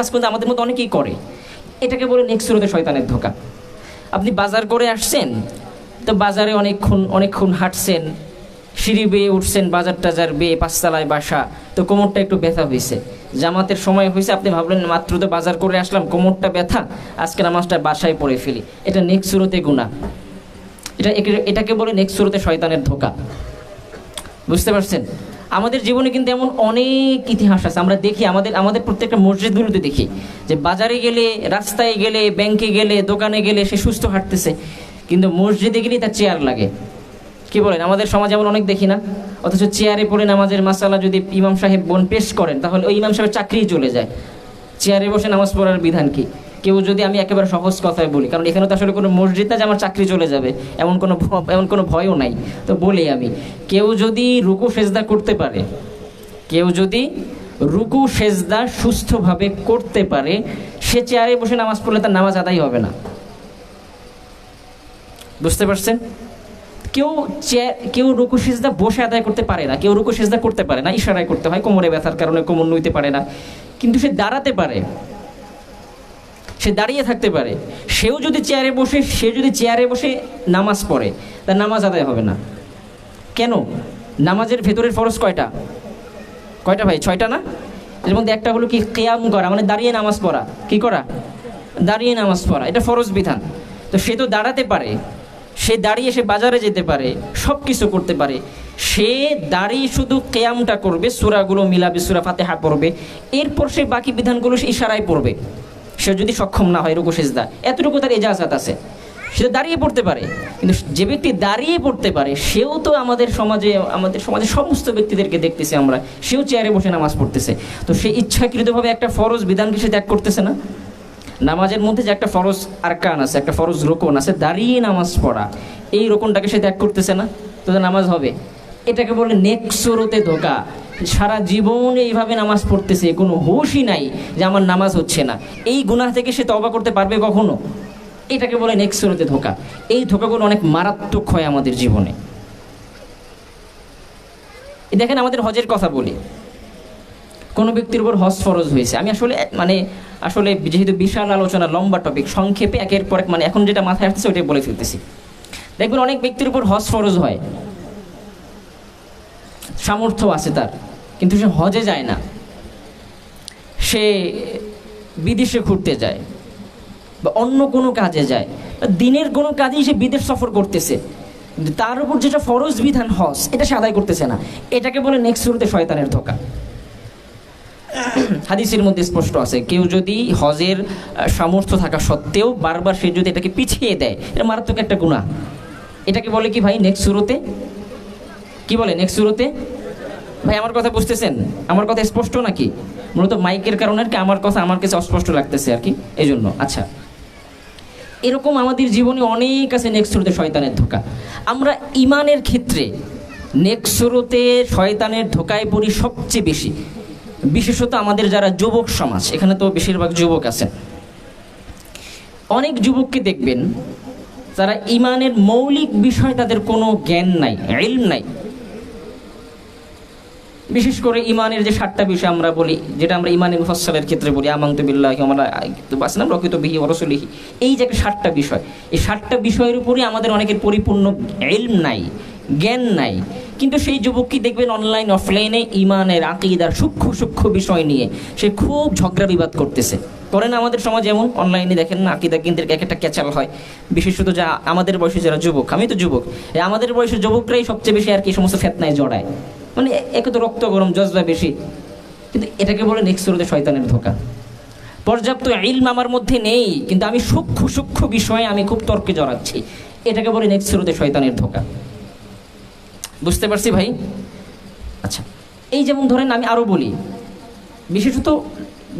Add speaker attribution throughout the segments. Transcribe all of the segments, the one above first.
Speaker 1: কাজ কিন্তু আমাদের মতো অনেকেই করে। এটাকে বলে নেক্সট শুরুতে শয়তানের ধোকা। আপনি বাজার করে আসছেন, তো বাজারে অনেকক্ষণ অনেকক্ষণ হাঁটছেন, সিঁড়ি বেয়ে উঠছেন, বাজার টাজার বেয়ে পাঁচতলায় বাসা, তো কোমরটা একটু ব্যথা হয়েছে। জামাতের সময় হয়েছে, আপনি ভাবলেন মাত্র তো বাজার করে আসলাম, কোমরটা ব্যথা, আজকে নামাজটা বাসায় পড়ে ফেলি। এটা নেক্সট শুরুতে গুণা এটা এটাকে বলে নেক্সট শুরুতে শয়তানের ধোকা। বুঝতে পারছেন? আমাদের জীবনে কিন্তু এমন অনেক ইতিহাস আছে। আমরা দেখি, আমাদের আমাদের প্রত্যেকটা মসজিদগুলোতে দেখি যে বাজারে গেলে, রাস্তায় গেলে ব্যাংকে গেলে, দোকানে গেলে সে সুস্থ হাঁটতেছে। কিন্তু মসজিদে গেলেই তার চেয়ার লাগে। কি বলেন? আমাদের সমাজে এমন অনেক দেখি না? অথচ চেয়ারে পড়ে নামাজের মাসালা যদি ইমাম সাহেব বোন পেশ করেন, তাহলে ওই ইমাম সাহেবের চাকরিই চলে যায়। চেয়ারে বসে নামাজ পড়ার বিধান কি? কেউ যদি আমি একেবারে সহজ কথায় বলি, কারণ এখানে তো আসলে কোনো মসজিদ না যে আমার চাকরি চলে যাবে, এমন কোনো এমন কোনো ভয়ও নাই। তো বলি আমি, কেউ যদি রুকু সেজদা করতে পারে, কেউ যদি রুকু সেজদা সুস্থভাবে করতে পারে, সে চেয়ারে বসে নামাজ পড়লে তার নামাজ আদায় হবে না। বুঝতে পারছেন? কেউ কেউ রুকু সেজদা বসে আদায় করতে পারে না, কেউ রুকু সেজদা করতে পারে না, ইশারায় করতে হয়, কোমরে ব্যথার কারণে কোমর নইতে পারে না। কিন্তু সে দাঁড়াতে পারে সে দাঁড়িয়ে থাকতে পারে। সেও যদি চেয়ারে বসে, সে যদি চেয়ারে বসে নামাজ পড়ে, তার নামাজ আদায় হবে না। কেন? নামাজের ভেতরের ফরজ কয়টা? কয়টা ভাই? ছয়টা না? এর মধ্যে একটা হলো কি কেয়াম করা মানে দাঁড়িয়ে নামাজ পড়া। কি করা? দাঁড়িয়ে নামাজ পড়া। এটা ফরজ বিধান। তো সে তো দাঁড়াতে পারে। সে দাঁড়িয়ে সে বাজারে যেতে পারে সব কিছু করতে পারে। সে দাঁড়িয়ে শুধু কেয়ামটা করবে, সুরাগুলো মিলাবে, সুরা ফাতে ফাতেহা পড়বে। এরপর সে বাকি বিধানগুলো সে ইশারায় পড়বে। সে যদি সক্ষম না হয় রুকু সেজদা, এতটুকু তার এজাজাত আছে। সে দাঁড়িয়ে পড়তে পারে। কিন্তু যে ব্যক্তি দাঁড়িয়ে পড়তে পারে, সেও তো আমাদের সমাজে, আমাদের সমাজের সমস্ত ব্যক্তিদেরকে দেখতেছি আমরা। সেও চেয়ারে বসে নামাজ পড়তেছে। তো সে ইচ্ছাকৃতভাবে একটা ফরজ বিধানকে সে ত্যাগ করতেছে না? নামাজের মধ্যে যে একটা ফরজ আরকান আছে, একটা ফরজ রোকন আছে, দাঁড়িয়ে নামাজ পড়া, এই রোকনটাকে সে ত্যাগ করতেছে না? তো নামাজ হবে। এটাকে বলে নেক্সরতে ধোকা। সারা জীবন এইভাবে নামাজ পড়তেছে, কোনো হুশই নাই যে আমার নামাজ হচ্ছে না। এই গুনাহ থেকে সে তবা করতে পারবে কখনো? এটাকে বলে নেক্সরতে ধোকা। এই ধোকাগুলো অনেক মারাত্মক হয় আমাদের জীবনে। দেখেন আমাদের হজের কথা বলি। কোনো ব্যক্তির উপর হজ ফরজ হয়েছে। আমি আসলে মানে আসলে যেহেতু বিশাল আলোচনা, লম্বা টপিক সংক্ষেপে একের পর এক মানে এখন যেটা মাথায় আসতেছে ওটাই বলে ফেলতেছি। দেখবেন অনেক ব্যক্তির উপর হজ ফরজ হয়। সামর্থ্য আছে তার, কিন্তু সে হজে যায় না। সে বিদেশে ঘুরতে যায় বা অন্য কোনো কাজে যায়। দিনের কোনো কাজেই সে বিদেশ সফর করতেছে। কিন্তু তার উপর যেটা ফরজ বিধান হজ, এটা সে আদায় করতেছে না। এটাকে বলে নেক্সট শুরুতে শয়তানের ধোকা। হাদিসের মধ্যে স্পষ্ট আছে, কেউ যদি হজের সামর্থ্য থাকা সত্ত্বেও বারবার সে যদি এটাকে পিছিয়ে দেয়, এটা মারাত্মক একটা গুণা এটাকে বলে কি ভাই নেক্সট শুরুতে কি বলে নেক্সট শুরুতে? ভাই, আমার কথা বুঝতেছেন? আমার কথা স্পষ্ট নাকি? মূলত মাইকের কারণে আর কি আমার কথা আমার কাছে অস্পষ্ট লাগতেছে আর কি এই জন্য আচ্ছা। এরকম আমাদের জীবনে অনেক আছে নেক্সট শুরুতে শয়তানের ধোকা। আমরা ইমানের ক্ষেত্রে নেক্সট শুরুতে শয়তানের ধোকায় পড়ি সবচেয়ে বেশি। বিশেষত আমাদের যারা যুবক সমাজ, এখানে তো বেশিরভাগ যুবক আছেন। অনেক যুবককে দেখবেন, যারা ইমানের মৌলিক বিষয় তাদের কোনো জ্ঞান নাই, ইলম নাই। বিশেষ করে ইমানের যে সাতটা বিষয় আমরা বলি, যেটা আমরা ইমানের মুফাসসালের ক্ষেত্রে বলি, আমান্ত বিল্লাহ আমরা রকিত বিহি ওরসলিহি এই যে সাতটা বিষয়, এই সাতটা বিষয়ের উপরই আমাদের অনেকের পরিপূর্ণ এলম নাই, জ্ঞান নাই। কিন্তু সেই যুবককে দেখবেন অনলাইন অফলাইনে ইমানের আকিদার সূক্ষ্ম সূক্ষ্ম বিষয় নিয়ে সে খুব ঝগড়া বিবাদ করতেছে। করেন আমাদের সমাজ এমন অনলাইনে দেখেন না, আকিদা কিন্তু এক একটা ক্যাচাল হয়। বিশেষত যা আমাদের বয়সে যারা যুবক, আমি তো যুবক আমাদের বয়সের যুবকরাই সবচেয়ে বেশি আর কি সমস্ত ফেতনায় জড়ায়। মানে একে তো রক্ত গরম জজবা বেশি। কিন্তু এটাকে বলে নেক্সট শুরুতে শয়তানের ধোকা। পর্যাপ্ত ইলম আমার মধ্যে নেই, কিন্তু আমি সূক্ষ্ম সূক্ষ্ম বিষয়ে আমি খুব তর্কে জড়াচ্ছি। এটাকে বলে নেক্সট শুরুতে শয়তানের ধোকা। বুঝতে পারছি ভাই? আচ্ছা এই যেমন ধরেন আমি আরও বলি, বিশেষত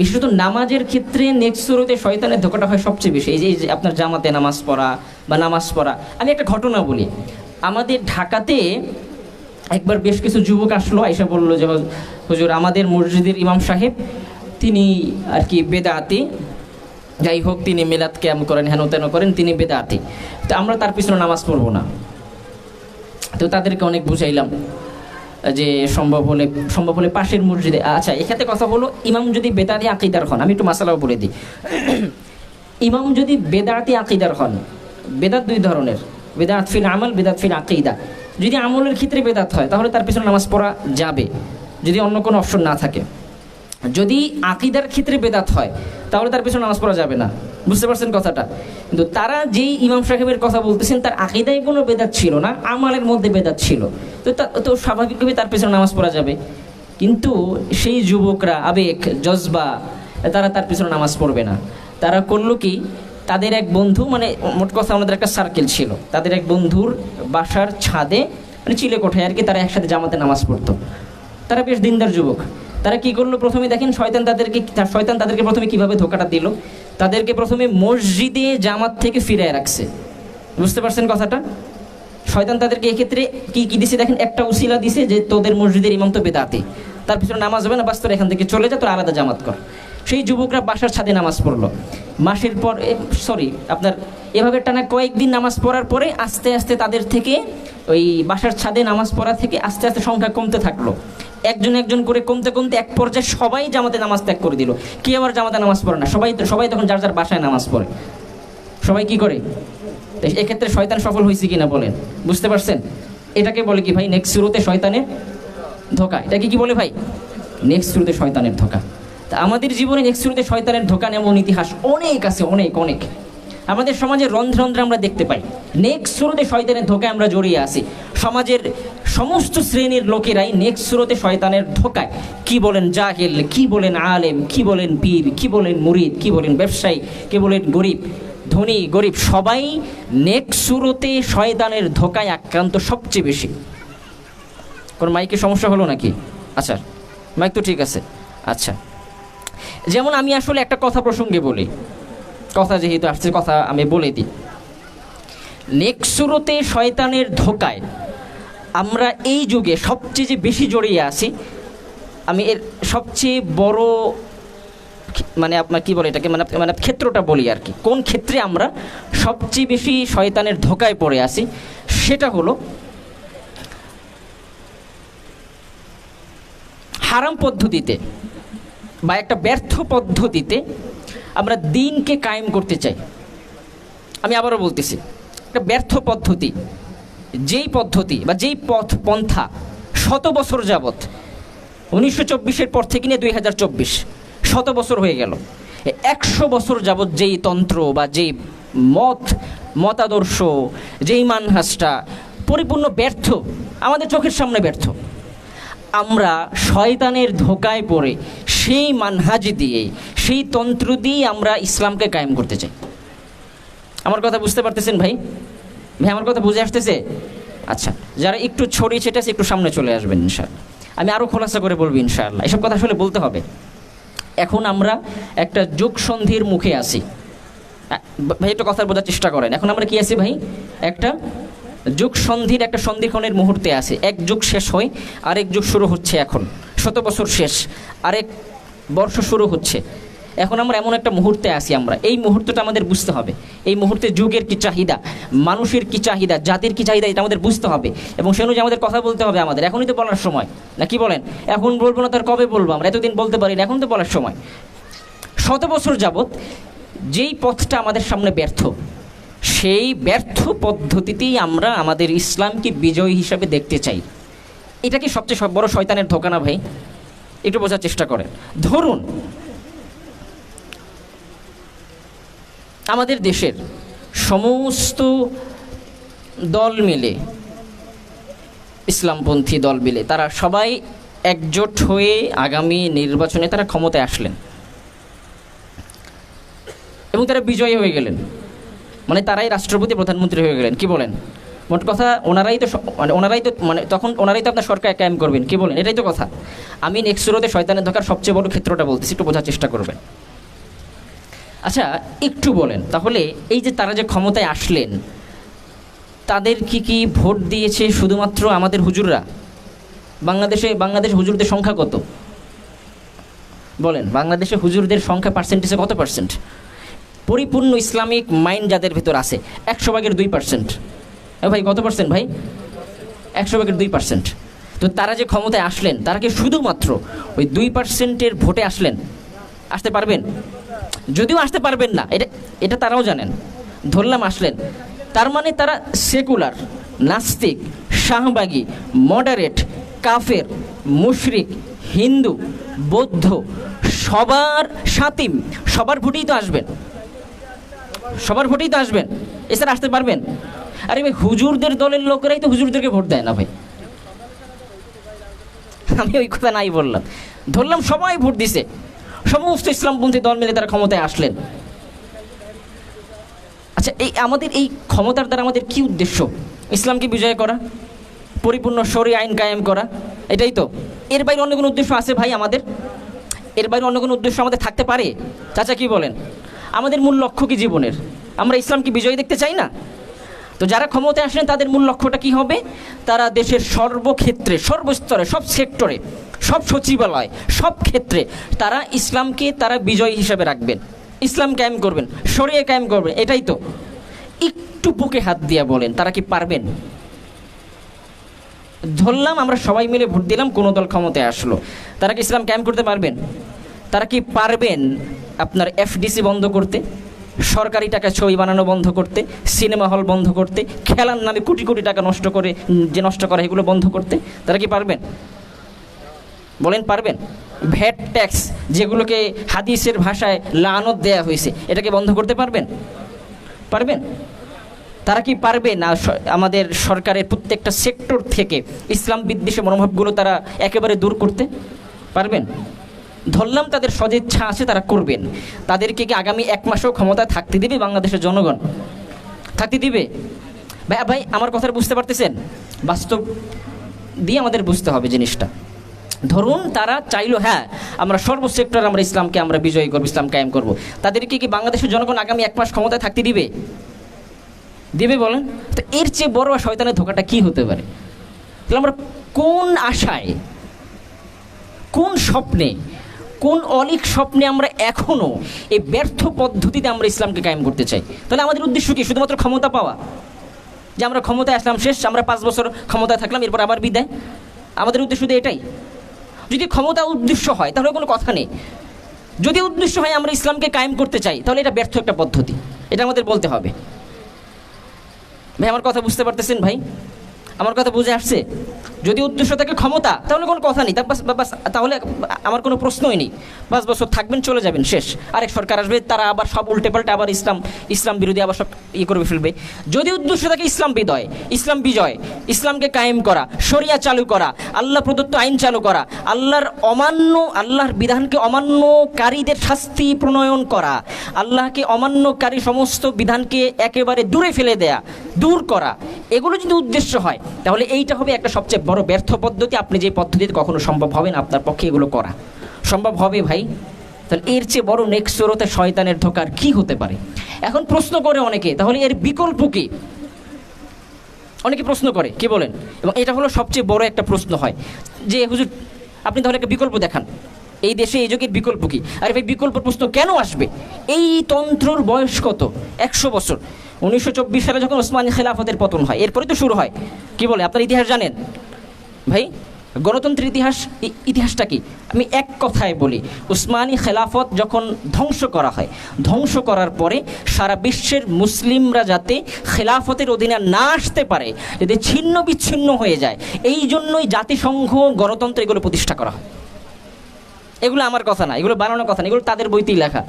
Speaker 1: বিশেষত নামাজের ক্ষেত্রে নেক্সট শুরুতে শয়তানের ধোকাটা হয় সবচেয়ে বেশি। এই যে আপনার জামাতে নামাজ পড়া বা নামাজ পড়া। আমি একটা ঘটনা বলি। আমাদের ঢাকাতে একবার বেশ কিছু যুবক আসলো এসে বলল যে, হুজুর, আমাদের মসজিদের ইমাম সাহেব, তিনি আর কি বেদাতি। যাই হোক, তিনি মিলাদ ক্যাম করেন, হেন তেন করেন, তিনি বেদাতি। তো আমরা তার পিছনে নামাজ পড়ব না। তো তাদেরকে অনেক বুঝাইলাম যে, সম্ভব হলে সম্ভব হলে পাশের মসজিদে আচ্ছা এক্ষেত্রে কথা হলো, ইমাম যদি বেদাতি আকিদার হন, আমি একটু মাসালাও বলে দিই। ইমাম যদি বেদাতি আকিদার হন, বেদাত দুই ধরনের, বেদাত ফিল আমল, বেদাত ফিল আকিদা। যদি আমলের ক্ষেত্রে বেদাত হয়, তাহলে তার পিছনে নামাজ পড়া যাবে, যদি অন্য কোনো অপশন না থাকে। যদি আকিদার ক্ষেত্রে বেদাত হয়, তাহলে তার পিছনে নামাজ পড়া যাবে না। বুঝতে পারছেন কথাটা? কিন্তু তারা যেই ইমাম সাহেবের কথা বলতেছেন, তার আকিদায় কোনো বেদাত ছিল না, আমালের মধ্যে বেদাত ছিল। তো তা- স্বাভাবিকভাবে তার পিছনে নামাজ পড়া যাবে। কিন্তু সেই যুবকরা, আবেগ, জজবা, তারা তার পিছনে নামাজ পড়বে না। তারা করল কি? তাদের এক বন্ধু মানে মোট কথা আমাদের একটা সার্কেল ছিল। তাদের এক বন্ধুর বাসার ছাদে মানে চিলে কোঠায় আর কি, তারা একসাথে জামাতে নামাজ পড়তো। তারা বেশ দিনদার যুবক। তারা কি করল? প্রথমে দেখেন, শয়তান তাদেরকে শয়তান তাদেরকে প্রথমে কীভাবে ধোকাটা দিল? তাদেরকে প্রথমে মসজিদে জামাত থেকে ফিরিয়ে রাখছে। বুঝতে পারছেন কথাটা? শয়তান তাদেরকে এক্ষেত্রে কি কি দিছে? দেখেন, একটা উসিলা দিছে যে তোদের মসজিদের ইমাম তো বেদাতি। তার পিছনে নামাজ হবে না, বাস তোর এখান থেকে চলে যা, তোর আলাদা জামাত কর। সেই যুবকরা বাসার ছাদে নামাজ পড়ল। মাসের পর সরি আপনার এভাবে টানা কয়েকদিন নামাজ পড়ার পরে আস্তে আস্তে তাদের থেকে, ওই বাসার ছাদে নামাজ পড়া থেকে আস্তে আস্তে সংখ্যা কমতে থাকল। একজন একজন করে কমতে কমতে এক পর্যায়ে সবাই জামাতে নামাজ ত্যাগ করে দিল। কে আবার জামাতে নামাজ পড়ে না? সবাই সবাই তখন যার যার বাসায় নামাজ পড়ে। সবাই কি করে? এক্ষেত্রে শয়তান সফল হয়েছে কিনা বলেন। বুঝতে পারছেন? এটাকে বলে কি ভাই? নেক্সট শুরুতে শয়তানের ধোকা। এটাকে কি বলে ভাই? নেক্সট শুরুতে শয়তানের ধোকা। তা আমাদের জীবনে নেক্সট শুরুতে শয়তানের ধোকা এমন ইতিহাস অনেক আছে, অনেক অনেক। আমাদের সমাজে রন্ধ্রে রন্ধ্রে আমরা দেখতে পাই। নেক্সট শুরুতে শয়তানের ধোকায় আমরা জড়িয়ে আছি। সমাজের সমস্ত শ্রেণির লোকেরাই নেক্সট শুরুতে শয়তানের ধোকায় কি বলেন জাহেল, কি বলেন আলেম, কি বলেন পীর, কি বলেন মুরিদ, কি বলেন ব্যবসায়ী, কি বলেন গরিব, ধনী, গরিব, সবাই নেক্সট শুরুতে শয়তানের ধোকায় আক্রান্ত সবচেয়ে বেশি। কোনো মাইকে সমস্যা হলো নাকি? আচ্ছা মাইক তো ঠিক আছে। আচ্ছা। যেমন আমি আসলে একটা কথা প্রসঙ্গে বলি। কথা যেহেতু আসছে, কথা আমি বলে দিই। নেক্সট শয়তানের ধোকায় আমরা এই যুগে সবচেয়ে যে বেশি জড়িয়ে আছি, আমি এর সবচেয়ে বড় মানে আপনার কি বলে এটাকে মানে মানে ক্ষেত্রটা বলি আর কি। কোন ক্ষেত্রে আমরা সবচেয়ে বেশি শয়তানের ধোকায় পড়ে আছি, সেটা হলো হারাম পদ্ধতিতে। বা একটা ব্যর্থ পদ্ধতিতে আমরা দিনকে কায়েম করতে চাই। আমি আবারও বলতেছি, একটা ব্যর্থ পদ্ধতি, যেই পদ্ধতি বা যেই পথ, পন্থা শত বছর যাবৎ, উনিশশো চব্বিশের পর থেকে নিয়ে দুই হাজার চব্বিশ, শত বছর হয়ে গেল। একশো বছর যাবৎ যেই তন্ত্র বা যেই মত, মতাদর্শ, যেই মানহাসটা পরিপূর্ণ ব্যর্থ, আমাদের চোখের সামনে ব্যর্থ। আমরা শয়তানের ধোকায় পড়ে সেই মানহাজ দিয়ে, সেই তন্ত্র দিয়ে আমরা ইসলামকে কায়েম করতে চাই। আমার কথা বুঝতে পারতেছেন ভাই? ভাই, আমার কথা বুঝে আসতেছে? আচ্ছা যারা একটু ছড়িয়ে ছেটেছে একটু সামনে চলে আসবেন, ইনশাআল্লাহ। আমি আরও খোলাসা করে বলব, ইনশাআল্লাহ। এসব কথা আসলে বলতে হবে। এখন আমরা একটা যুগ সন্ধির মুখে আছি। আ- ভাই, একটু কথা বোঝার চেষ্টা করেন। এখন আমরা কি আছি ভাই? একটা যুগ সন্ধির একটা সন্ধিক্ষণের মুহূর্তে আছে। এক যুগ শেষ হয়, আরেক যুগ শুরু হচ্ছে এখন। শত বছর শেষ। আরেক বর্ষ শুরু হচ্ছে। এখন আমরা এমন একটা মুহূর্তে আছি আমরা। এই মুহূর্তটা আমাদের বুঝতে হবে। এই মুহূর্তে যুগের কি চাহিদা, মানুষের কি চাহিদা, জাতির কি চাহিদা এটা আমাদের বুঝতে হবে। এবং সে অনুযায়ী আমাদের কথা বলতে হবে আমাদের। এখনই তো বলার সময়। না কি বলেন? এখন বলব না তার কবে বলব? আমরা এতদিন বলতে পারি না এখন তো বলার সময়। শত বছর যাবৎ যেই পথটা আমাদের সামনে ব্যর্থ, সেই ব্যর্থ পদ্ধতিতেই আমরা আমাদের ইসলামকে বিজয়ী হিসাবে দেখতে চাই। এটা কি সবচেয়ে সব বড় শয়তানের ধোকা না ভাই? একটু বোঝার চেষ্টা করেন। ধরুন, আমাদের দেশের সমস্ত দল মিলে, ইসলামপন্থী দল মিলে, তারা সবাই একজোট হয়ে আগামী নির্বাচনে তারা ক্ষমতায় আসলেন। এবং তারা বিজয়ী হয়ে গেলেন। মানে তারাই রাষ্ট্রপতি, প্রধানমন্ত্রী হয়ে গেলেন। কি বলেন? মোট কথা ওনারাই তো মানে ওনারাই তো মানে তখন ওনারাই তো আপনার সরকার কায়েম করবেন। কি বলেন? এটাই তো কথা। আমি নেক্সট শুরুতে শয়তানের ধোকার সবচেয়ে বড় ক্ষেত্রটা বলতেছি, একটু বোঝার চেষ্টা করবেন। আচ্ছা একটু বলেন। তাহলে এই যে তারা যে ক্ষমতায় আসলেন, তাদের কি কি ভোট দিয়েছে শুধুমাত্র আমাদের হুজুররা? বাংলাদেশে, বাংলাদেশ হুজুরদের সংখ্যা কত? বলেন, বাংলাদেশে হুজুরদের সংখ্যা পার্সেন্টেজে কত পার্সেন্ট পরিপূর্ণ ইসলামিক মাইন্ড যাদের ভেতর আছে, একশো ভাগের দুই পার্সেন্ট ভাই, কত পার্সেন্ট ভাই? একশো ভাগের দুই পার্সেন্ট তো তারা যে ক্ষমতায় আসলেন, তারা কি শুধুমাত্র ওই দুই পার্সেন্টের ভোটে আসলেন? আসতে পারবেন? যদিও আসতে পারবেন না, এটা এটা তারাও জানেন। ধরলাম আসলেন। তার মানে তারা সেকুলার নাস্তিক, শাহবাগী মডারেট কাফের, মুশরিক, হিন্দু, বৌদ্ধ, সবার সাতিম সবার ভোটেই তো আসবেন। সবার ভোটেই তো আসবেন। এছাড়া আসতে পারবেন? আরে ভাই, হুজুরদের দলের লোকেরাই তো হুজুরদেরকে ভোট দেয় না ভাই। আমি ওই কথা নাই বললাম। ধরলাম সবাই ভোট দিছে। সমস্ত ইসলামপন্থী দল মিলে তারা ক্ষমতায় আসলেন। আচ্ছা এই আমাদের এই ক্ষমতার দ্বারা আমাদের কি উদ্দেশ্য? ইসলামকে বিজয় করা, পরিপূর্ণ সরি আইন কায়েম করা, এটাই তো। এর বাইরে অন্য কোনো উদ্দেশ্য আছে ভাই আমাদের? এর বাইরে অন্য কোনো উদ্দেশ্য আমাদের থাকতে পারে? চাচা কি বলেন? আমাদের মূল লক্ষ্য কি জীবনের? আমরা ইসলামকে বিজয় দেখতে চাই না? তো যারা ক্ষমতায় আসেন, তাদের মূল লক্ষ্যটা কি হবে? তারা দেশের সর্বক্ষেত্রে, সর্বস্তরে, সব সেক্টরে, সব সচিবালয়, সব ক্ষেত্রে তারা ইসলামকে তারা বিজয় হিসাবে রাখবেন। ইসলাম কায়েম করবেন সরিয়ে কায়েম করবেন, এটাই তো। একটু বুকে হাত দিয়া বলেন, তারা কি পারবেন? ধরলাম আমরা সবাই মিলে ভোট দিলাম, কোনো দল ক্ষমতায় আসলো। তারা কি ইসলাম কায়েম করতে পারবেন? তারা কি পারবেন আপনার এফডিসি বন্ধ করতে? সরকারি টাকা ছবি বানানো বন্ধ করতে, সিনেমা হল বন্ধ করতে, খেলার নামে কোটি কোটি টাকা নষ্ট করে, যে নষ্ট করা এগুলো বন্ধ করতে, তারা কি পারবেন? বলেন পারবেন? ভ্যাট ট্যাক্স যেগুলোকে হাদিসের ভাষায় লানত দেয়া হয়েছে, এটাকে বন্ধ করতে পারবেন? পারবেন? তারা কি পারবে না আমাদের সরকারের প্রত্যেকটা সেক্টর থেকে ইসলাম বিদ্বেষী মনোভাবগুলো তারা একেবারে দূর করতে? পারবেন? ধরলাম তাদের সদিচ্ছা আছে, তারা করবেন। তাদেরকে কি আগামী এক মাসেও ক্ষমতা থাকতে দিবে বাংলাদেশের জনগণ? থাকতে দিবে? ভাই ভাই, আমার কথা বুঝতে পারতেছেন? বাস্তব দিয়ে আমাদের বুঝতে হবে জিনিসটা। ধরুন তারা চাইলো হ্যাঁ আমরা সর্বসেক্টর আমরা ইসলামকে, আমরা বিজয়ী করব, ইসলাম কায়েম করব। তাদেরকে কি বাংলাদেশের জনগণ আগামী এক মাস ক্ষমতায় থাকতে দিবে? দিবে বলেন? তো এর চেয়ে বড় শয়তানের ধোকাটা কি হতে পারে? তাহলে আমরা কোন আশায়, কোন স্বপ্নে কোন অলিক স্বপ্নে আমরা এখনও এই ব্যর্থ পদ্ধতিতে আমরা ইসলামকে কায়েম করতে চাই? তাহলে আমাদের উদ্দেশ্য কি? শুধুমাত্র ক্ষমতা পাওয়া? যে আমরা ক্ষমতায় আসলাম, শেষ, আমরা পাঁচ বছর ক্ষমতায় থাকলাম, এরপর আবার বিদায়? আমাদের উদ্দেশ্য শুধু এটাই। যদি ক্ষমতা উদ্দেশ্য হয়, তাহলে কোনো কথা নেই। যদি উদ্দেশ্য হয় আমরা ইসলামকে কায়েম করতে চাই, তাহলে এটা ব্যর্থ একটা পদ্ধতি। এটা আমাদের বলতে হবে। ভাই, আমার কথা বুঝতে পারতেছেন ভাই? আমার কথা বুঝে আসছে? যদি উদ্দেশ্য থাকে ক্ষমতা, তাহলে কোনো কথা নেই। তাহলে আমার কোনো প্রশ্নই নেই। পাঁচ বছর থাকবেন, চলে যাবেন, শেষ। আরেক সরকার আসবে, তারা আবার সব উল্টে পাল্টে আবার ইসলাম ইসলাম বিরোধী আবার সব ইয়ে করে ফেলবে। যদি উদ্দেশ্য থাকে ইসলাম বিদয়, ইসলাম বিজয়, ইসলামকে কায়েম করা, শরিয়া চালু করা, আল্লাহ প্রদত্ত আইন চালু করা, আল্লাহর অমান্য, আল্লাহর বিধানকে অমান্যকারীদের শাস্তি প্রণয়ন করা, আল্লাহকে অমান্যকারী সমস্ত বিধানকে একেবারে দূরে ফেলে দেয়া, দূর করা, এগুলো যদি উদ্দেশ্য হয় তাহলে এইটা হবে একটা সবচেয়ে বড় ব্যর্থ পদ্ধতি। আপনি যে পদ্ধতিতে কখনো সম্ভব হবে না আপনার পক্ষে এগুলো করা। সম্ভব হবে ভাই। তাহলে এর চেয়ে বড় নেক্সট শয়তানের ধোকার কি হতে পারে? এখন প্রশ্ন করে অনেকে, তাহলে এর বিকল্প কি? অনেকে প্রশ্ন করে, কি বলেন? এবং এটা হলো সবচেয়ে বড় একটা প্রশ্ন হয়। যে হুজুর, আপনি তাহলে একটা বিকল্প দেখান। এই দেশে এই যুগের বিকল্প কি? আর ভাই, বিকল্প প্রশ্ন কেন আসবে? এই তন্ত্রর বয়স কত? একশো বছর। উনিশশো চব্বিশ সালে যখন ওসমানী খেলাফতের পতন হয় এরপরে তো শুরু হয়। কি বলে, আপনার ইতিহাস জানেন? ভাই, গণতন্ত্রের ইতিহাস ইতিহাসটা কি? আমি এক কথায় বলি উসমানী খেলাফত যখন ধ্বংস করা হয়, ধ্বংস করার পরে সারা বিশ্বের মুসলিমরা যাতে খেলাফতের অধীনে না আসতে পারে যদি ছিন্ন বিচ্ছিন্ন হয়ে যায়, এই জন্যই জাতিসংঘ গণতন্ত্র এগুলো প্রতিষ্ঠা করা হয়। এগুলো আমার কথা না, এগুলো বানানোর কথা না, এগুলো তাদের বইতেই লেখা।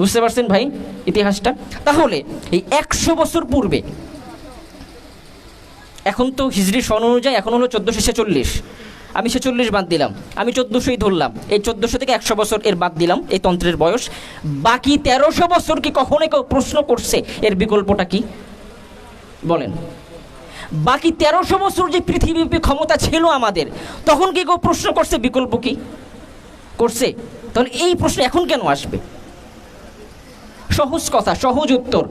Speaker 1: বুঝতে পারছেন ভাই ইতিহাসটা? তাহলে এই একশো বছর পূর্বে, এখন তো হিজড়ি সন অনুযায়ী এখন হলো চোদ্দোশো ছেচল্লিশ। আমি ছেচল্লিশ বাদ দিলাম, আমি চোদ্দোশোই ধরলাম। এই চোদ্দোশো থেকে একশো বছর এর বাদ দিলাম এই তন্ত্রের বয়স। বাকি তেরোশো বছর কি কখনো কেউ প্রশ্ন করছে? এর বিকল্পটা কি? বলেন। বাকি তেরোশো বছর যে পৃথিবীব্যাপী ক্ষমতা ছিল আমাদের, তখন কি কেউ প্রশ্ন করছে বিকল্প কি? করছে তাহলে এই প্রশ্ন এখন কেন আসবে? সহজ কথা, সহজ উত্তর।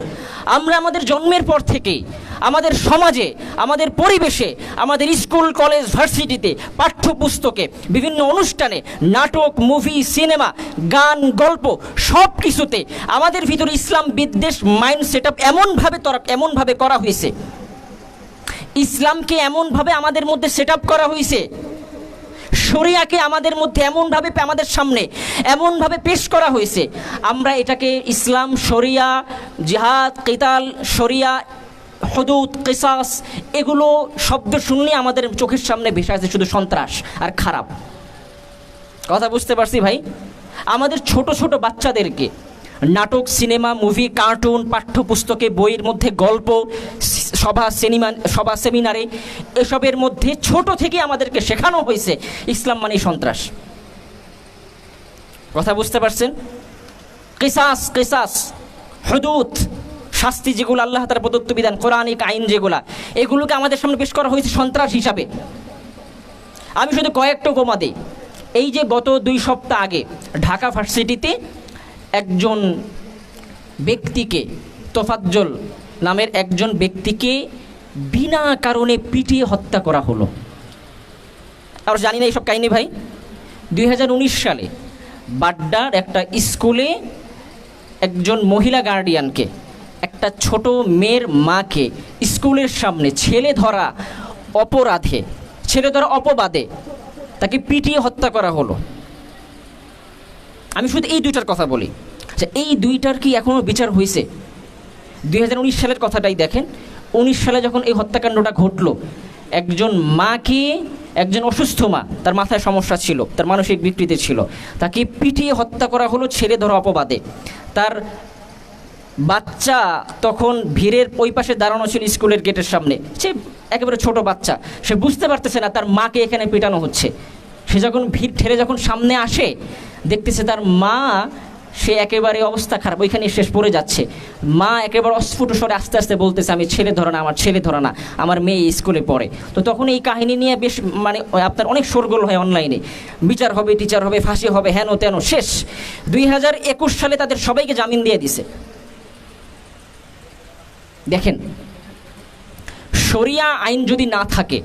Speaker 1: আমরা আমাদের জন্মের পর থেকেই আমাদের সমাজে, আমাদের পরিবেশে, আমাদের স্কুল, কলেজ, ভার্সিটিতে পাঠ্যপুস্তকে, বিভিন্ন অনুষ্ঠানে, নাটক, মুভি, সিনেমা, গান, গল্প সব কিছুতে আমাদের ভিতরে ইসলাম বিদ্বেষ মাইন্ড সেট আপ এমনভাবে তরা এমনভাবে করা হয়েছে। ইসলামকে এমনভাবে আমাদের মধ্যে সেট করা হয়েছে শরিয়াকে আমাদের মধ্যে এমনভাবে আমাদের সামনে এমনভাবে পেশ করা হয়েছে। আমরা এটাকে ইসলাম, শরিয়া, জিহাদ, কিতাল, শরিয়া, হদুদ, কিসাস, এগুলো শব্দ শুনলে আমাদের চোখের সামনে ভেসে আছে শুধু সন্ত্রাস আর খারাপ। কথা বুঝতে পারছি ভাই? আমাদের ছোট ছোট বাচ্চাদেরকে নাটক, সিনেমা, মুভি, কার্টুন, পাঠ্যপুস্তকে, বইয়ের মধ্যে গল্প, সভা, সিনেমা, সভা সেমিনারে, এসবের মধ্যে ছোট থেকে আমাদেরকে শেখানো হয়েছে ইসলাম মানে সন্ত্রাস। কথা বুঝতে পারছেন? কিসাস কিসাস হদুত শাস্তি যেগুলো আল্লাহ তার প্রদত্ত বিধান কোরআনিক আইন যেগুলা, এগুলোকে আমাদের সামনে পেশ করা হয়েছে সন্ত্রাস হিসাবে। আমি শুধু কয়েকটা উপমা দিই। এই যে গত দুই সপ্তাহ আগে ঢাকা ভার্সিটিতে একজন ব্যক্তিকে তোফাজ্জল নামের একজন ব্যক্তিকে বিনা কারণে পিটিয়ে হত্যা করা হলো। আর জানি না এইসব কাহিনী ভাই। দুই হাজার উনিশ সালে বাড্ডার একটা স্কুলে একজন মহিলা গার্ডিয়ানকে, একটা ছোট মেয়ের মাকে স্কুলের সামনে ছেলে ধরা অপরাধে, ছেলে ধরা অপবাদে তাকে পিটিয়ে হত্যা করা হলো। আমি শুধু এই দুইটার কথা বলি আচ্ছা এই দুইটার কি এখনও বিচার হয়েছে দুই হাজার উনিশ সালের কথাটাই দেখেন। উনিশ সালে যখন এই হত্যাকাণ্ডটা ঘটলো, একজন মাকে, একজন অসুস্থ মা, তার মাথায় সমস্যা ছিল, তার মানসিক বিকৃতি ছিল, তাকে পিটিয়ে হত্যা করা হলো ছেলে ধরা অপবাদে। তার বাচ্চা তখন ভিড়ের ওই পাশে দাঁড়ানো ছিল স্কুলের গেটের সামনে। সে একেবারে ছোট বাচ্চা, সে বুঝতে পারতেছে না তার মাকে এখানে পেটানো হচ্ছে। সে যখন ভিড় ঠেলে যখন সামনে আসে, দেখতেছে তার মা, সে একেবারে অবস্থা খারাপ ওইখানে শেষ পড়ে যাচ্ছে। মা একেবারে অস্ফুট স্বরে আস্তে আস্তে বলতেছে, আমি ছেলে ধরা না, আমার ছেলে ধরা না, আমার মেয়ে স্কুলে পড়ে। তো তখন এই কাহিনী নিয়ে বেশ মানে আপনার অনেক শোরগোল হয় অনলাইনে। বিচার হবে, টিচার হবে, ফাঁসি হবে, হেন তেন, শেষ। দুই হাজার একুশ সালে তাদের সবাইকে জামিন দিয়ে দিছে। দেখেন, শরিয়া আইন যদি না থাকে,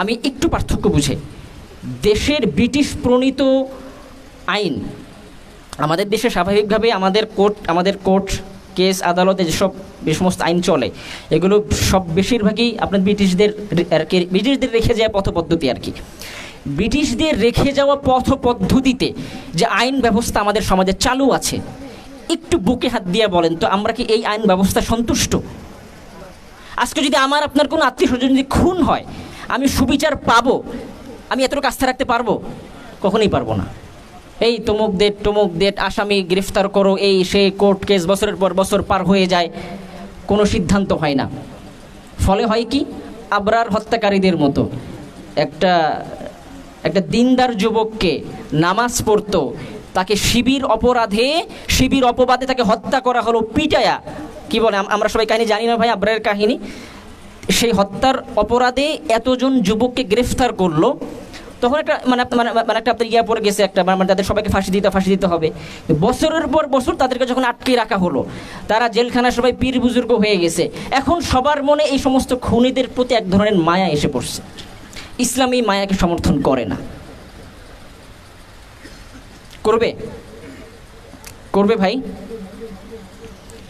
Speaker 1: আমি একটু পার্থক্য বুঝে দেশের ব্রিটিশ প্রণীত আইন। আমাদের দেশে স্বাভাবিকভাবে আমাদের কোর্ট আমাদের কোর্ট কেস, আদালতে যেসব যে সমস্ত আইন চলে, এগুলো সব বেশিরভাগই আপনার ব্রিটিশদের আর কি, ব্রিটিশদের রেখে যাওয়া পথ পদ্ধতি আর কি। ব্রিটিশদের রেখে যাওয়া পথ পদ্ধতিতে যে আইন ব্যবস্থা আমাদের সমাজে চালু আছে, একটু বুকে হাত দিয়ে বলেন তো, আমরা কি এই আইন ব্যবস্থা সন্তুষ্ট? আজকে যদি আমার, আপনার কোনো আত্মীয় স্বজন যদি খুন হয়, আমি সুবিচার পাবো আমি এতটুকু আস্থা রাখতে পারব? কখনোই পারব না। এই তমুক ডেট তমুক ডেট আসামি গ্রেফতার করো, এই সে কোর্ট কেস বছরের পর বছর পার হয়ে যায়, কোনো সিদ্ধান্ত হয় না। ফলে হয় কি? আবরার হত্যাকারীদের মতো একটা একটা দিনদার যুবককে নামাজ পড়তো, তাকে শিবির অপরাধে, শিবির অপবাদে তাকে হত্যা করা হলো, পিটায়া। কি বলে? আমরা সবাই কাহিনী জানি না ভাই, আবরারের কাহিনী। সেই হত্যার অপরাধে এতজন যুবককে গ্রেফতার করল। তখন একটা মানে মানে মানে একটা আপনার ইয়া পড়ে গেছে একটা মানে তাদের সবাইকে ফাঁসি দিতে ফাঁসি দিতে হবে। বছরের পর বছর তাদেরকে যখন আটকে রাখা হলো, তারা জেলখানা সবাই পীর বুজুর্গ হয়ে গেছে। এখন সবার মনে এই সমস্ত খুনিদের প্রতি এক ধরনের মায়া এসে পড়ছে। ইসলাম এই মায়াকে সমর্থন করে না। করবে? করবে ভাই?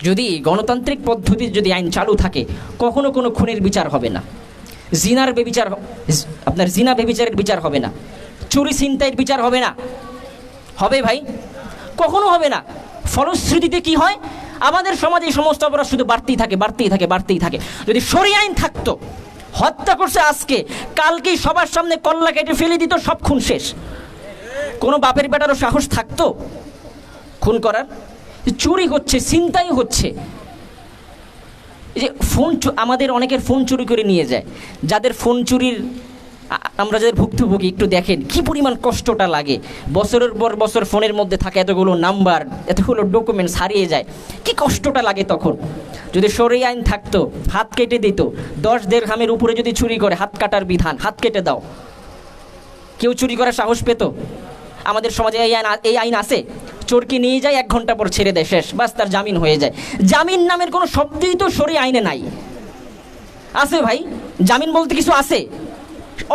Speaker 1: যদি গণতান্ত্রিক পদ্ধতির যদি আইন চালু থাকে, কখনো কোনো খুনের বিচার হবে না। জিনার বেবিচার আপনার জিনা বেবিচারের বিচার হবে না। চুরি ছিনতাইয়ের বিচার হবে না। হবে ভাই? কখনো হবে না। ফলশ্রুতিতে কি হয়? আমাদের সমাজে সমস্ত অপরাধ শুধু বাড়তেই থাকে বাড়তেই থাকে বাড়তেই থাকে। যদি সরি আইন থাকতো, হত্যা করছে আজকে, কালকেই সবার সামনে কল্লা কেটে ফেলে দিত, সব খুন শেষ। কোনো বাপের বেটারও সাহস থাকতো খুন করার? চুরি হচ্ছে চিন্তাই হচ্ছে। যে ফোন আমাদের অনেকের ফোন চুরি করে নিয়ে যায়। যাদের ফোন চুরির আমরা যাদের ভুক্তভোগী, একটু দেখেন, কি পরিমাণ কষ্টটা লাগে। বছরের পর বছর ফোনের মধ্যে থাকে এতগুলো নাম্বার, এতগুলো ডকুমেন্টস হারিয়ে যায়। কি কষ্টটা লাগে তখন? যদি সরে আইন থাকতো, হাত কেটে দিত, দশ দেড় হামের উপরে যদি চুরি করে, হাত কাটার বিধান, হাত কেটে দাও। কেউ চুরি করার সাহস পেত? আমাদের সমাজে এই আইন এই আইন আছে। চোরকে নিয়ে যায়, এক ঘণ্টা পর ছেড়ে দেয়, শেষ, বাস তার জামিন হয়ে যায়। জামিন নামের কোনো শব্দই তো সরি আইনে নাই। আছে ভাই, জামিন বলতে কিছু আছে।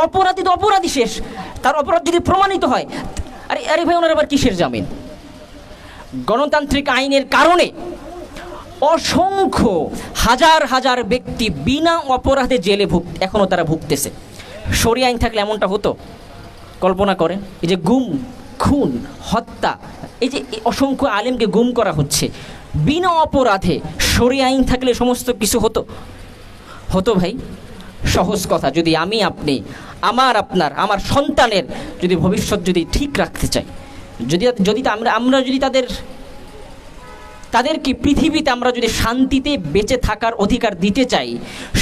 Speaker 1: অপরাধী তো অপরাধী শেষ। তার অপরাধ যদি প্রমাণিত হয়, আরে আরে ভাই, ওনার আবার কিসের জামিন? গণতান্ত্রিক আইনের কারণে অসংখ্য, হাজার হাজার ব্যক্তি বিনা অপরাধে জেলে ভুগ এখনও তারা ভুগতেছে। সরি আইন থাকলে এমনটা হতো। কল্পনা করেন, এই যে গুম খুন, হত্যা, এই যে অসংখ্য আলেমকে গুম করা হচ্ছে। বিনা অপরাধে সরি আইন থাকলে সমস্ত কিছু হতো? হতো ভাই, সহজ কথা। যদি আমি আপনি, আমার আপনার, আমার সন্তানের যদি ভবিষ্যৎ যদি ঠিক রাখতে চাই, যদি যদি আমরা আমরা যদি তাদের তাদেরকে পৃথিবীতে আমরা যদি শান্তিতে বেঁচে থাকার অধিকার দিতে চাই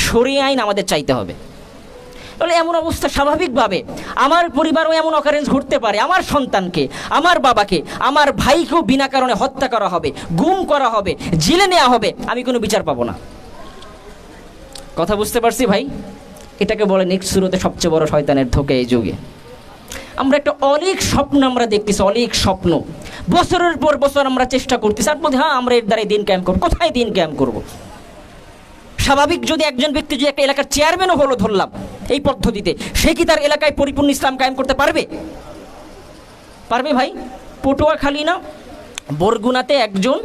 Speaker 1: সরে আইন আমাদের চাইতে হবে। তাহলে এমন অবস্থা স্বাভাবিকভাবে। আমার পরিবারও এমন অকারেন্স ঘটতে পারে। আমার সন্তানকে, আমার বাবাকে, আমার ভাইকেও বিনা কারণে হত্যা করা হবে, গুম করা হবে, জেলে নেওয়া হবে, আমি কোনো বিচার পাবো না। কথা বুঝতে পারছি ভাই? এটাকে বলে নেক্সট শুরুতে সবচেয়ে বড় শয়তানের ধোকে এই যুগে। আমরা একটা অনেক স্বপ্ন আমরা দেখতেছি, অনেক স্বপ্ন। বছরের পর বছর আমরা চেষ্টা করতেছি আর মধ্যে হ্যাঁ আমরা এর দ্বারাই দিন ক্যাম্প করব। কোথায় দিন ক্যাম্প করব? স্বাভাবিক যদি একজন ব্যক্তি যদি একটা এলাকার চেয়ারম্যানও হলো ধরলাম, এই পদ্ধতিতে, সে কি তার এলাকায় পরিপূর্ণ ইসলাম কায়েম করতে পারবে? পারবে ভাই? পটুয়াখালী না, বরগুনাতে একজন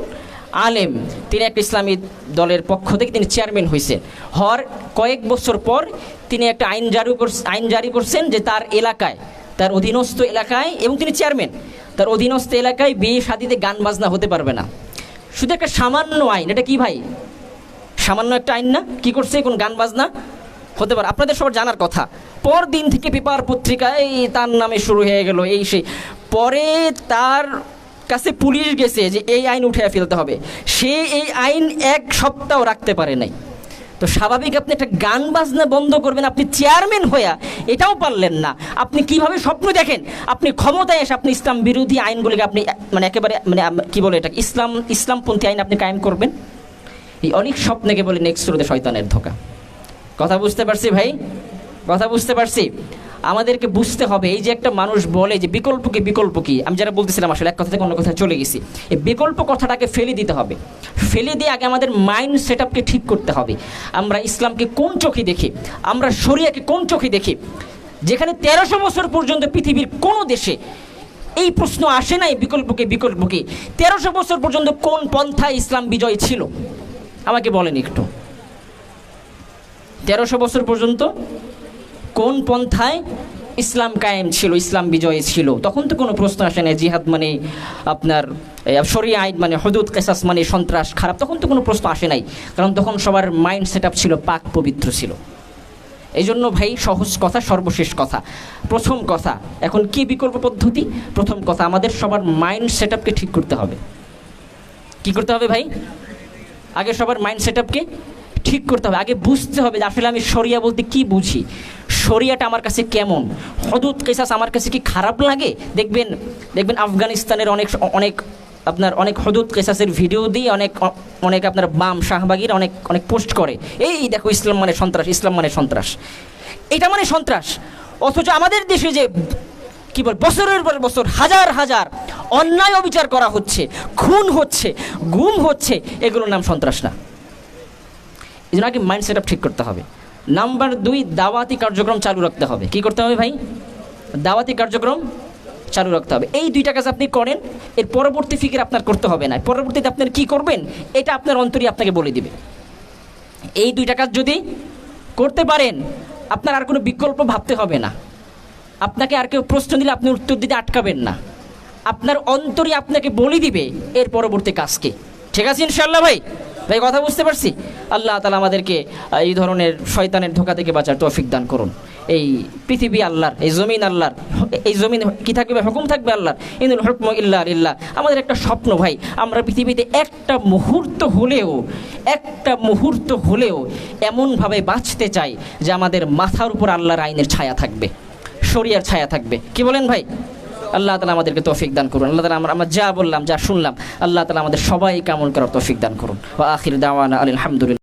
Speaker 1: আলেম, তিনি একটা ইসলামী দলের পক্ষ থেকে তিনি চেয়ারম্যান হয়েছেন হওয়ার কয়েক বছর পর তিনি একটা আইন জারি আইন জারি করছেন যে তার এলাকায়, তার অধীনস্থ এলাকায়, এবং তিনি চেয়ারম্যান তার অধীনস্থ এলাকায় বিয়ে শাদিতে গান বাজনা হতে পারবে না। শুধু একটা সামান্য আইন, এটা কি ভাই? সামান্য একটা আইন না, কি করছে, কোন গান বাজনা? হতে পারে, আপনাদের সবার জানার কথা। পর দিন থেকে পেপার পত্রিকায় তার নামে শুরু হয়ে গেল, এই সেই। পরে তার কাছে পুলিশ গেছে যে এই আইন উঠে ফেলতে হবে। সে এই আইন এক সপ্তাহ রাখতে পারে নাই। তো স্বাভাবিক আপনি একটা গান বাজনা বন্ধ করবেন, আপনি চেয়ারম্যান হইয়া এটাও পারলেন না। আপনি কীভাবে স্বপ্ন দেখেন? আপনি ক্ষমতায় এসে আপনি ইসলাম বিরোধী আইনগুলিকে আপনি মানে একেবারে মানে কি বলে এটা ইসলাম, ইসলামপন্থী আইন আপনি কায়েম করবেন? এই অনেক স্বপ্নকে বলে নেক্সট শুরুতে শয়তানের ধোকা। কথা বুঝতে পারছি ভাই? কথা বুঝতে পারছি? আমাদেরকে বুঝতে হবে, এই যে একটা মানুষ বলে যে বিকল্প কি বিকল্প কি? আমি যারা বলতেছিলাম আসলে এক কথা থেকে অন্য কথা চলে গেছি। এই বিকল্প কথাটাকে ফেলে দিতে হবে। ফেলে দিয়ে আগে আমাদের মাইন্ড সেট আপকে ঠিক করতে হবে। আমরা ইসলামকে কোন চোখে দেখি? আমরা শরিয়াকে কোন চোখে দেখি? যেখানে তেরোশো বছর পর্যন্ত পৃথিবীর কোনো দেশে এই প্রশ্ন আসে নাই বিকল্পকে বিকল্পকে তেরোশো বছর পর্যন্ত কোন পন্থায় ইসলাম বিজয় ছিল? আমাকে বলেন একটু। তেরোশো বছর পর্যন্ত কোন পন্থায় ইসলাম কায়েম ছিল, ইসলাম বিজয় ছিল? তখন তো কোনো প্রশ্ন আসে না জিহাদ মানে আপনার শরিয়া আইন মানে হদুদ, কেসাস মানে সন্ত্রাস, খারাপ, তখন তো কোনো প্রশ্ন আসে নাই। কারণ তখন সবার মাইন্ড সেট ছিল, পাক পবিত্র ছিল। এই জন্য ভাই, সহজ কথা, সর্বশেষ কথা। প্রথম কথা, এখন কি বিকল্প পদ্ধতি? প্রথম কথা, আমাদের সবার মাইন্ড সেট ঠিক করতে হবে। কি করতে হবে ভাই? আগে সবার মাইন্ড সেট আপকে ঠিক করতে হবে, আগে বুঝতে হবে যে আসলে আমি শরিয়া বলতে কি বুঝি। শরিয়াটা আমার কাছে কেমন? হদুদ কেসাস আমার কাছে কি খারাপ লাগে? দেখবেন দেখবেন আফগানিস্তানের অনেক অনেক আপনার অনেক হদুদ কেসাসের ভিডিও দিয়ে অনেক অনেক আপনার বাম শাহবাগির অনেক অনেক পোস্ট করে। এই দেখো ইসলাম মানে সন্ত্রাস, ইসলাম মানে সন্ত্রাস। এটা মানে সন্ত্রাস। অথচ আমাদের দেশে যে কি বল, বছরের পর বছর, হাজার হাজার অন্যায় অবিচার করা হচ্ছে, খুন হচ্ছে, গুম হচ্ছে, এগুলোর নাম সন্ত্রাস না। এই জন্য আগে মাইন্ড সেট ঠিক করতে হবে। নাম্বার দুই, দাওয়াতি কার্যক্রম চালু রাখতে হবে। কি করতে হবে ভাই? দাওয়াতি কার্যক্রম চালু রাখতে হবে। এই দুইটা কাজ আপনি করেন, এর পরবর্তী ফিকির আপনার করতে হবে না। পরবর্তীতে আপনার কি করবেন, এটা আপনার অন্তরই আপনাকে বলে দিবে। এই দুইটা কাজ যদি করতে পারেন, আপনার আর কোনো বিকল্প ভাবতে হবে না। আপনাকে আর কেউ প্রশ্ন দিলে আপনি উত্তর দিতে আটকাবেন না। আপনার অন্তরই আপনাকে বলে দিবে এর পরবর্তী কাজকে ঠিক আছে ইনশাল্লাহ ভাই? ভাই, কথা বুঝতে পারছি? আল্লাহ তালা আমাদেরকে এই ধরনের শয়তানের ধোকা থেকে বাঁচার তৌফিক দান করুন। এই পৃথিবী আল্লাহর, এই জমিন আল্লাহর, এই জমিন কি থাকবে হুকুম থাকবে আল্লাহর। ইন্দুল হুকম ইল্লাহ ইল্লাহ আমাদের একটা স্বপ্ন ভাই, আমরা পৃথিবীতে একটা মুহূর্ত হলেও, একটা মুহূর্ত হলেও এমনভাবে বাঁচতে চাই যে আমাদের মাথার উপর আল্লাহর আইনের ছায়া থাকবে। শরিয়ার ছায়া থাকবে। কি বলেন ভাই? আল্লাহ তালা আমাদেরকে তৌফিক দান করুন। আল্লাহ তালা আমরা যা বললাম, যা শুনলাম, আল্লাহ তালা আমাদের সবাই কামল করার তৌফিক দান করুন। আখির দাওয়ানা আলহামদুলিল্লাহ